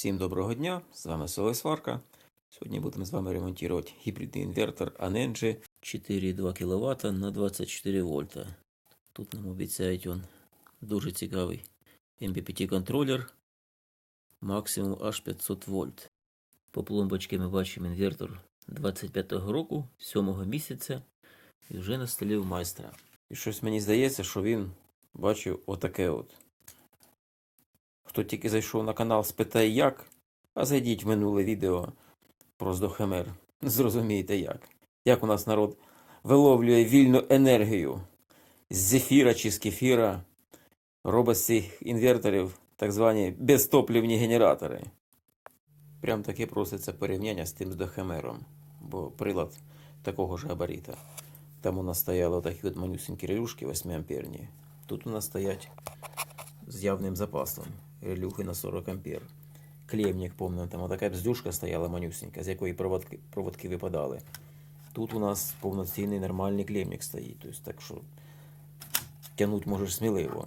Всім доброго дня! З вами Соло Сварка. Сьогодні будемо з вами ремонтувати гібридний інвертор Anenji 4,2 кВт на 24 вольта. Тут нам обіцяють он дуже цікавий MPPT контролер максимум аж 500 вольт. По пломбочці ми бачимо інвертор 25-го року, 7-го місяця, і вже на столі у майстра. І щось мені здається, що він бачив отаке от. Хто тільки зайшов на канал, спитає як, а зайдіть в минуле відео про здохемер. Зрозумієте як. Як у нас народ виловлює вільну енергію з зефіра чи з кефіра, робить з цих інверторів так звані безтоплівні генератори. Прям таке проситься порівняння з тим здохемером, бо прилад такого ж габаріта. Там у нас стояли такі от манюсенькі релюшки 8 амперні. Тут у нас стоять з явним запасом. Релюхи на 40 ампер. Клемник, помню, там така бздюшка стояла манюсенька, з якої проводки, проводки випадали. Тут у нас повноцінний нормальний клемник стоїть. Тобто, так що тягнуть можеш сміливо.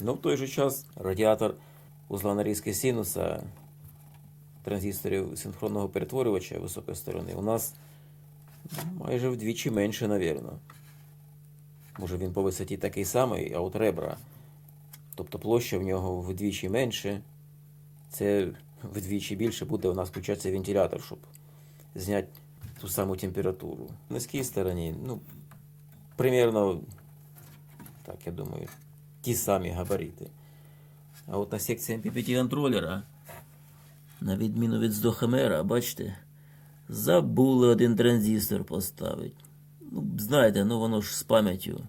Но в той же час радіатор узла нарізки синуса транзисторів синхронного перетворювача високої сторони у нас майже вдвічі менше, навірно. Може він по висоті такий самий, а от ребра. Тобто площа в нього вдвічі менше. Це вдвічі більше буде у нас включатися вентилятор, щоб зняти ту саму температуру. На низькій стороні, ну, примерно, так я думаю, ті самі габарити. А от на секції MPPT контролера, на відміну від здохамера, бачите, забули один транзистор поставити. Ну, знаєте, ну воно ж з пам'яттю.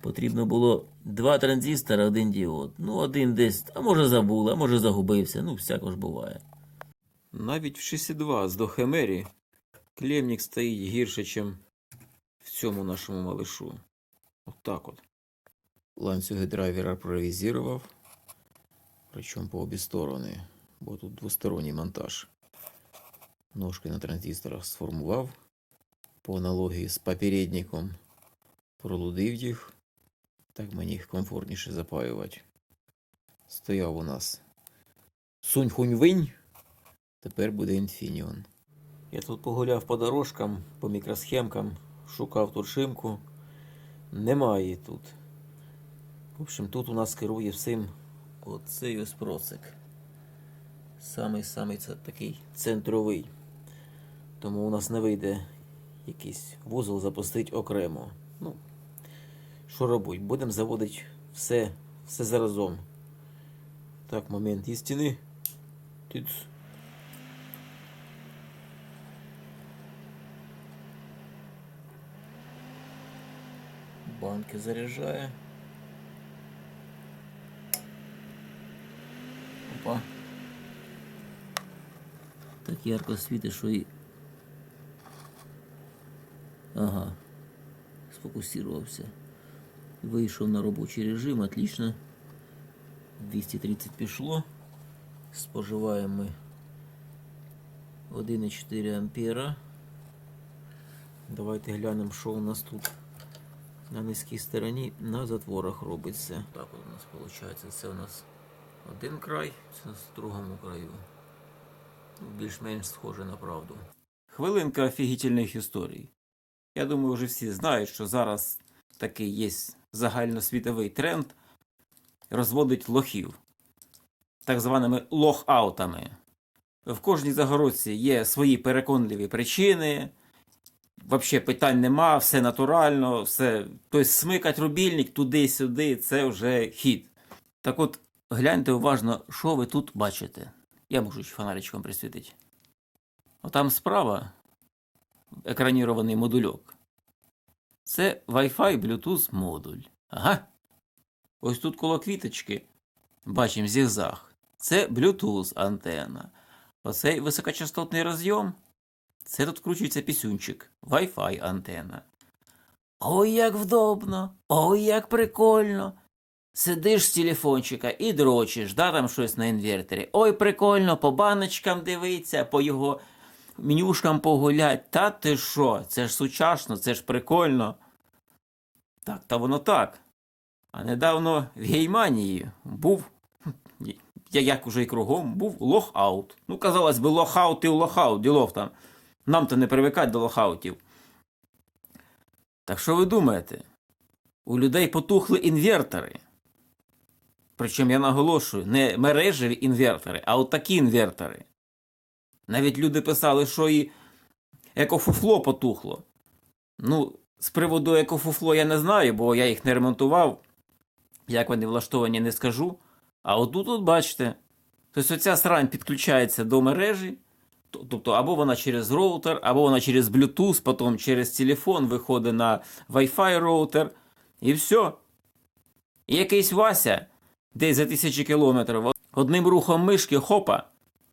Потрібно було два транзистора, один діод. Ну, один десь, а може забули, а може загубився. Ну, всяко ж буває. Навіть в 62 з Дохемері клемник стоїть гірше, ніж в цьому нашому малишу. От так от. Ланцюги драйвера провізірував. Причому по обі сторони, бо тут двосторонній монтаж. Ножки на транзисторах сформував. По аналогії з попередником пролудив їх. Так мені їх комфортніше запаювати. Стояв у нас Сунь Хуньвинь. Тепер буде Інфініон. Я тут погуляв по дорожкам, по мікросхемкам, шукав тут шимку. Немає тут. В общем, тут у нас керує всім оцей ось процик. Самий-самий це такий центровий. Тому у нас не вийде якийсь вузол запустити окремо. Ну, що робить? Будемо заводити все, все заразом. Так, момент істини. Тут. Банки заряджає. Опа. Так ярко світить, що і. Ага. Сфокусувався. Вийшов на робочий режим, отлично. 230 пішло. Споживаємо ми 1,4 ампера. Давайте глянемо, що у нас тут на низькій стороні на затворах робиться. Так от у нас виходить. Це у нас один край, це в другому краю. Більш-менш схоже на правду. Хвилинка офігітельних історій. Я думаю, вже всі знають, що зараз такий є загальносвітовий тренд розводить лохів, так званими лох-аутами. В кожній загородці є свої переконливі причини. Взагалі питань нема, все натурально, все. Тобто смикать рубільник туди-сюди, це вже хід. Так от, гляньте уважно, що ви тут бачите. Я можу ще фонаричком присвітити. Отам справа екранірований модульок. Це Wi-Fi Bluetooth модуль. Ага. Ось тут коло квіточки. Бачимо зігзаг. Це Bluetooth антенна. Оцей високочастотний розйом. Це тут вкручується пісюнчик. Wi-Fi антенна. Ой, як вдобно! Ой, як прикольно! Сидиш з телефончика і дрочиш, да, там щось на інвертері. Ой, прикольно, по баночкам дивиться, по його менюшкам погулять. Та ти що? Це ж сучасно, це ж прикольно. Так, та воно так. А недавно в Гейманії був. як, уже і кругом, був лохаут. Ну, казалось би, лохаут і лохаут, ділов там. Нам-то не привикать до лохаутів. Так що ви думаєте? У людей потухли інвертори. Причому я наголошую, не мережеві інвертори, а от такі інвертори. Навіть люди писали, що і екофуфло потухло. Ну, з приводу екофуфло я не знаю, бо я їх не ремонтував. Як вони влаштовані, не скажу. А отут, от бачите, тобто оця срань підключається до мережі, тобто або вона через роутер, або вона через Bluetooth, потім через телефон виходить на Wi-Fi роутер, і все. І якийсь Вася, десь за тисячі кілометрів, одним рухом мишки хопа,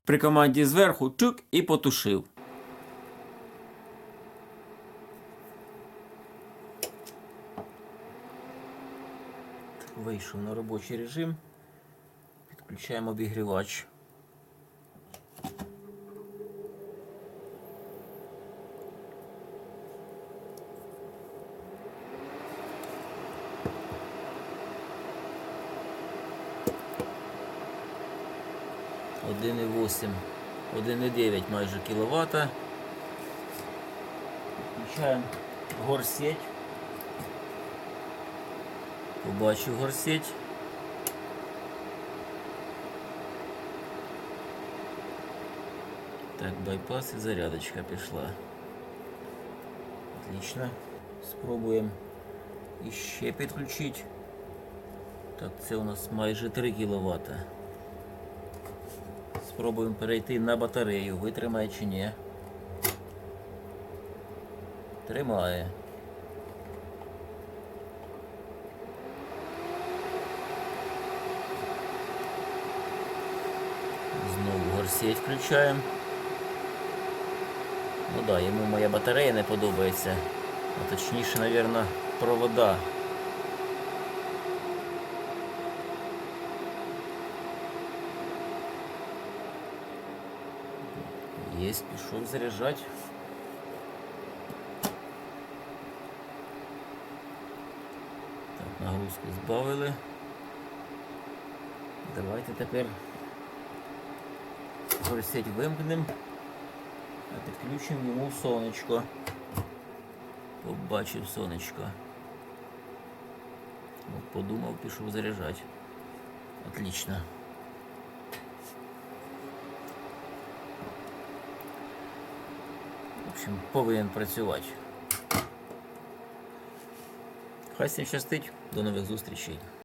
при команді зверху чук і потушив. Вийшов на робочий режим. Підключаємо обігрівач. Один і восемь, один і дев'ять майже кіловата. Підключаємо горсеть. Побачив горсеть. Так, байпас і зарядочка пішла. Отлично. Спробуємо іще підключити. Так, це у нас майже 3 кВт. Спробуємо перейти на батарею. Витримає чи ні. Тримає. Знову горсеть включаємо. Ну да, йому моя батарея не подобається. А точніше, мабуть, провода. Єсть, пішов заряджати. Так, нагрузку збавили. Давайте тепер горсеть вимкнемо, а підключимо йому сонечко. Побачив сонечко. От подумав, пішов заряджати. Отлично. Общем, повинен працювати. Хай всім щастить. До нових зустрічей.